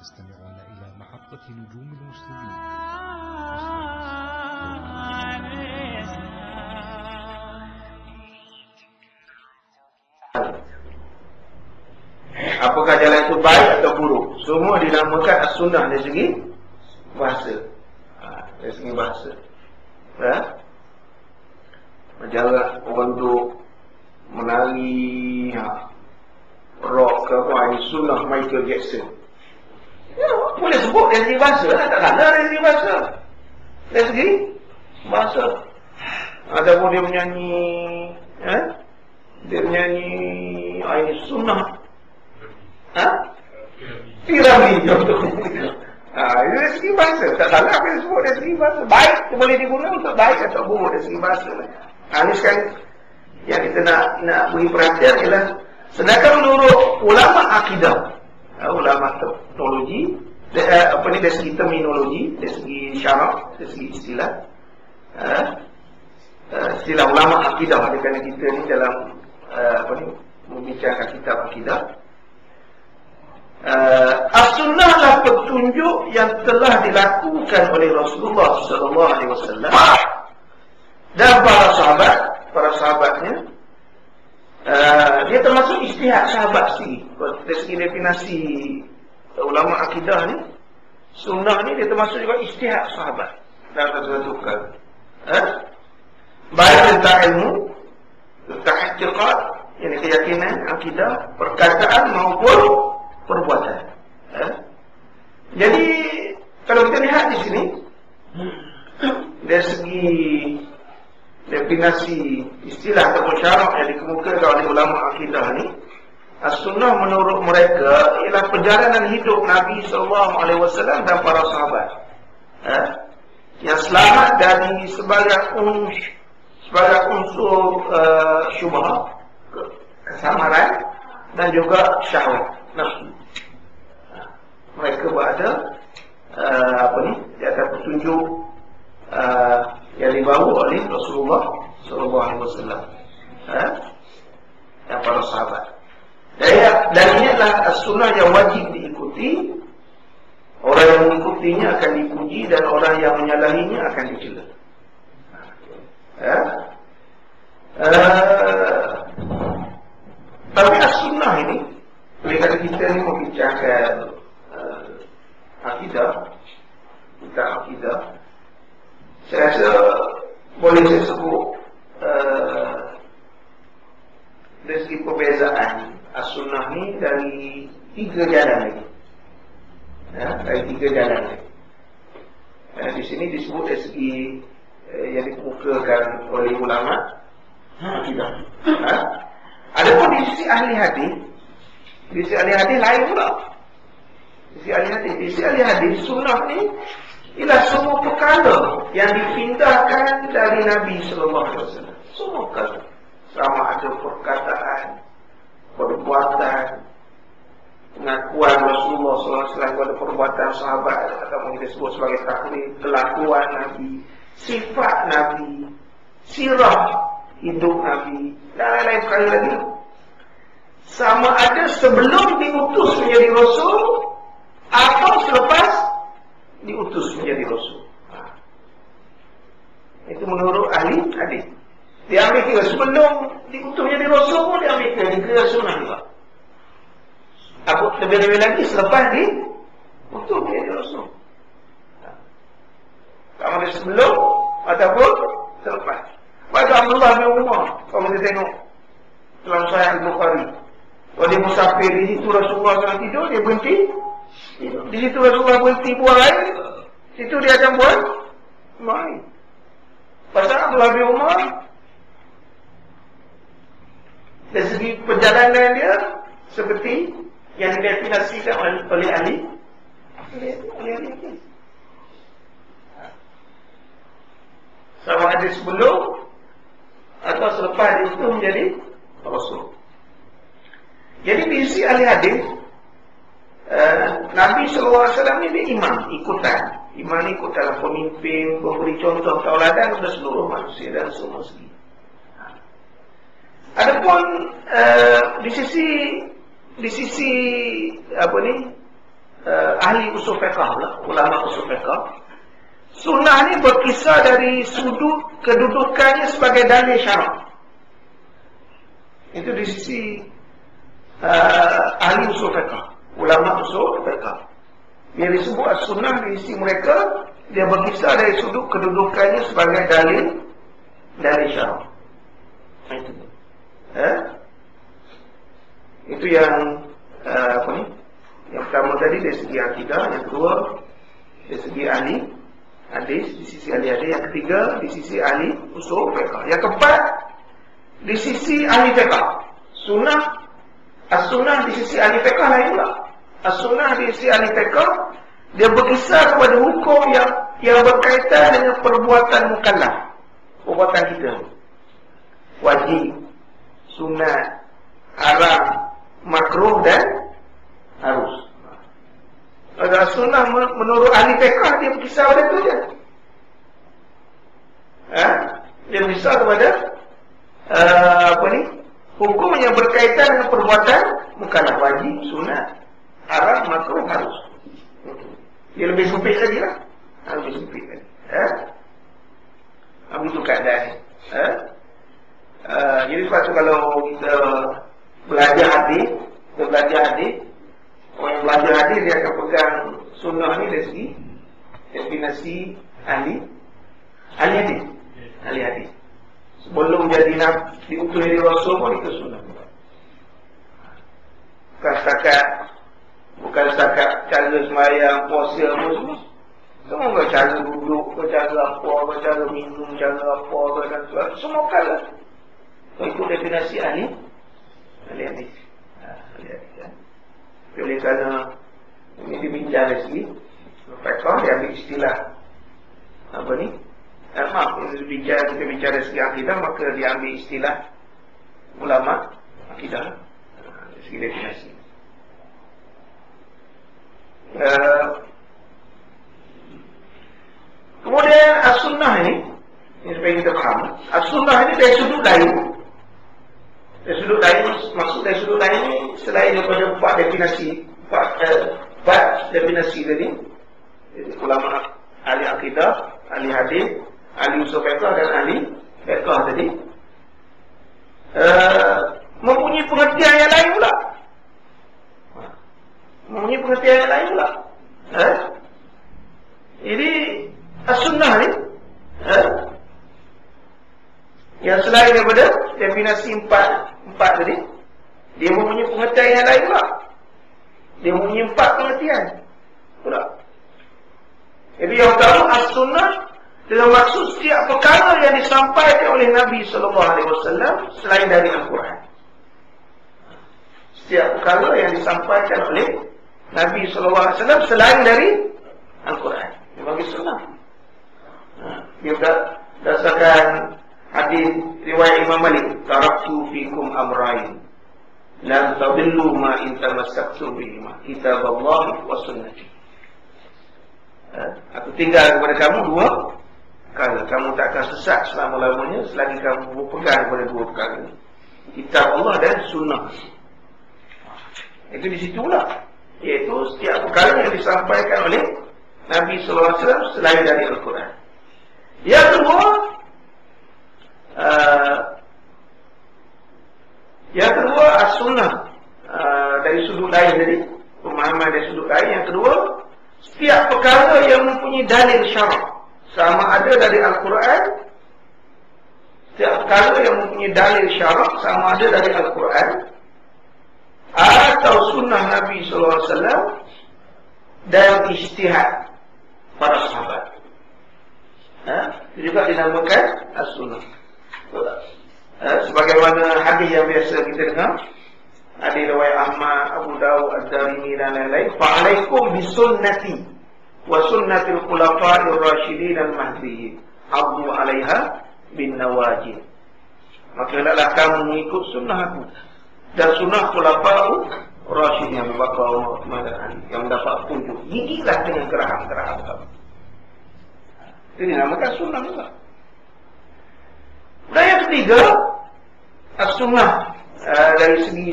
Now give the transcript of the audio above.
تستمعون إلى محطة نجوم المرسلين Apakah jalan itu baik atau buruk? Semua dinamakan as-sunnah dari segi bahasa. Ha, dari segi bahasa. Ha? Majalah orang duduk menari ha, rock ke apa ini sunnah Michael Jackson. Ya, boleh sebut dari segi bahasa. Tak salah dari segi bahasa. Dari segi bahasa. Ada pun dia menyanyi ha? Dia menyanyi ah, ini sunnah Ha? Contohnya. Ha, dari segi bahasa. Tak salah yang sebut dari segi bahasa. Baik, itu boleh digunakan untuk baik atau buruk dari segi bahasa. Ha, ini sekarang yang kita nak nak beri perhatian ialah sedangkan menurut ulama akidah, ulama teologi, de, uh, apa ni dari segi terminologi, dari segi syarak, dari segi istilah, ha, uh, istilah ulama akidah, kerana kita ni dalam uh, apa ni membicarakan kitab akidah, uh, as-sunnahlah petunjuk yang telah dilakukan oleh Rasulullah sallallahu alaihi wasallam. Dan para sahabat, para sahabatnya uh, dia termasuk ijtihad sahabat sendiri. Dari segi definisi ulama akidah ni, sunnah ni dia termasuk juga ijtihad sahabat dalam satu perkara. Eh? Baik tentang ilmu, tentang i'tiqad, ini keyakinan, akidah, perkataan maupun perbuatan. Eh? Jadi kalau kita lihat di sini dari segi definisi istilah atau syarak yang dikemukakan oleh ulama akidah ni as-sunnah menurut mereka ialah perjalanan hidup Nabi wasallam dan para sahabat. Eh? Yang selamat dari sebagai uns sebagai unsur uh, syubhat kesamaran dan juga syahwat nafsu. Mereka berada uh, apa ni di atas petunjuk uh, yang dibawa oleh Rasulullah wasallam. Ha? Dan para sahabat. Dan, dan ini adalah sunnah yang wajib diikuti. Orang yang mengikutinya akan dipuji dan orang yang menyalahinya akan dicela. Ya? Uh, tapi as-sunnah ini kerana kita ni membicarakan uh, akidah Kita akidah Saya rasa Boleh saya sebut uh, Dari segi perbezaan As-sunnah ni dari Tiga jalan lagi ya, Dari tiga jalan lagi ya, Di sini uh, Yang dikemukakan oleh ulama Akidah ha? Ada pun di sisi ahli hadis di sisi ahli hadis lain pula. Di sisi ahli hadis, di sisi ahli hadis sunnah ni ialah semua perkara yang dipindahkan dari Nabi sallallahu alaihi wasallam. Semua perkara. Sama ada perkataan, perbuatan, pengakuan Rasulullah sallallahu alaihi wasallam kepada perbuatan sahabat atau yang disebut sebagai taklid, kelakuan Nabi, sifat Nabi, sirah hidup Nabi dan lain-lain perkara lagi. Sama ada sebelum diutus menjadi rasul atau selepas diutus menjadi rasul. Ha. Itu menurut ahli hadis. Dia ambil kira sebelum diutus menjadi rasul pun dia ambil kira kira sunnah juga. Apa selepas di utus menjadi rasul. Ha. Sama ada sebelum ataupun selepas. Baca Abdullah bin Umar kalau kita tengok dalam Sahih Al-Bukhari kalau dia musafir di situ Rasulullah sedang tidur, dia berhenti. Di situ Rasulullah berhenti buang air. Situ dia akan buang air. Pasal Abdullah bin Umar, dari segi perjalanan dia, seperti yang didefinasikan oleh, oleh ahli, oleh, hadis. Sama ada sebelum atau selepas itu menjadi Rasul. Jadi di sisi ahli hadis uh, Nabi SAW ni dia imam Ikutan Imam ikut dalam pemimpin Memberi contoh tauladan kepada seluruh manusia Dan semua segi ha. Adapun uh, Di sisi Di sisi Apa ni uh, ahli usul fiqh pula, ulama usul fiqh. Sunnah ni berkisar dari sudut kedudukannya sebagai dalil syarak. Itu di sisi uh, ahli usul fiqh, ulama usul fiqh. Dia disebut as-sunnah di sisi mereka dia berkisar dari sudut kedudukannya sebagai dalil dalil syarak. Itu. Eh? Itu yang uh, apa ni? Yang pertama tadi dari segi akidah, yang kedua dari segi ahli hadis, di sisi ahli hadis, yang ketiga di sisi ahli usul fiqh. Yang keempat di sisi ahli fiqh. Sunnah as-sunnah di sisi ahli fiqh lain pula. As-sunnah di sisi ahli fiqh dia berkisar kepada hukum yang yang berkaitan dengan perbuatan mukallaf. Perbuatan kita. Wajib, sunat, haram, makruh dan harus. Pada sunnah menurut ahli fiqh dia berkisar pada itu je. Ha? Dia berkisar kepada uh, apa ni? Hukum yang berkaitan dengan perbuatan bukanlah wajib, sunat, haram, makruh, harus. Dia lebih sempit lagi lah. Ha, lebih sempit lagi. Ha? Apa itu keadaan? Ha? Uh, jadi sebab tu kalau kita belajar hadis, kita belajar hadis, orang yang belajar hadis dia akan pegang sunnah ni dari segi definisi ahli ahli hadis. Ahli hadis. Sebelum jadi nak diutus dari Rasul pun itu sunnah. Bukan setakat bukan setakat cara semayang, puasa apa semua. Semua bukan cara duduk, bukan cara apa, bukan cara minum, cara apa, dan sebagainya. Semua kalah. So, itu definisi ahli ahli hadis. Ha, ahli hadis. Ya. Oleh kerana ini dibincang dari segi Fiqah dia ambil istilah Apa ni? Eh, maaf, ini bicara, kita bicara dari segi akidah Maka dia ambil istilah Ulama Akidah Dari segi definasi uh, Kemudian As-Sunnah ini Ini supaya kita faham As-Sunnah ini dari sudut lain dari sudut lain, maksud dari sudut lain selain daripada empat definasi, empat, eh, empat definasi tadi, ulama ahli akidah, ahli hadis, ahli usul fiqh dan ahli fiqh tadi, uh, mempunyai pengertian yang lain pula. Mempunyai pengertian yang lain pula. Eh? Jadi, as-sunnah ni, eh? yang selain daripada definasi empat empat tadi. Dia mempunyai pengertian yang lain pula. Dia mempunyai empat pengertian pula. Jadi yang pertama as-sunnah dengan maksud setiap perkara yang disampaikan oleh Nabi SAW selain dari Al-Quran. Setiap perkara yang disampaikan oleh Nabi SAW selain dari Al-Quran. Dia bagi sunnah. Ha, dia berdasarkan Hadis riwayat Imam Malik, "Taraktu fikum amrayn, lam tadillu ma in tamassaktum bihima, kitab Allah wa sunnati." Eh, aku tinggal kepada kamu dua perkara. Kamu tak akan sesat selama-lamanya selagi kamu berpegang kepada dua perkara ini. Kitab Allah dan sunnah. Itu di situ lah. Iaitu setiap perkara yang disampaikan oleh Nabi SAW selain dari Al-Quran. Yang kedua, Uh, yang kedua as-sunnah uh, dari sudut lain tadi pemahaman dari sudut lain. Yang kedua setiap perkara yang mempunyai dalil syarak sama ada dari Al-Quran setiap perkara yang mempunyai dalil syarak sama ada dari Al-Quran atau sunnah Nabi SAW dan istihad para sahabat. Ha? juga dinamakan as-sunnah Eh, sebagaimana hadis yang biasa kita dengar hadis riwayat Ahmad, Abu Dawud, Az-Zarimi dan lain-lain fa'alaikum bisunnati wa sunnatil khulafa'ir rasyidin al-mahdiyyin abdu 'alaiha bin nawajid. Maka hendaklah kamu mengikut sunnah aku dan sunnah khulafa'ur rasyidin yang Bakar Umar dan yang mendapat petunjuk. Gigilah dengan geraham-geraham kamu. Ini namakan sunnah juga dan yang ketiga As-sunnah uh, Dari segi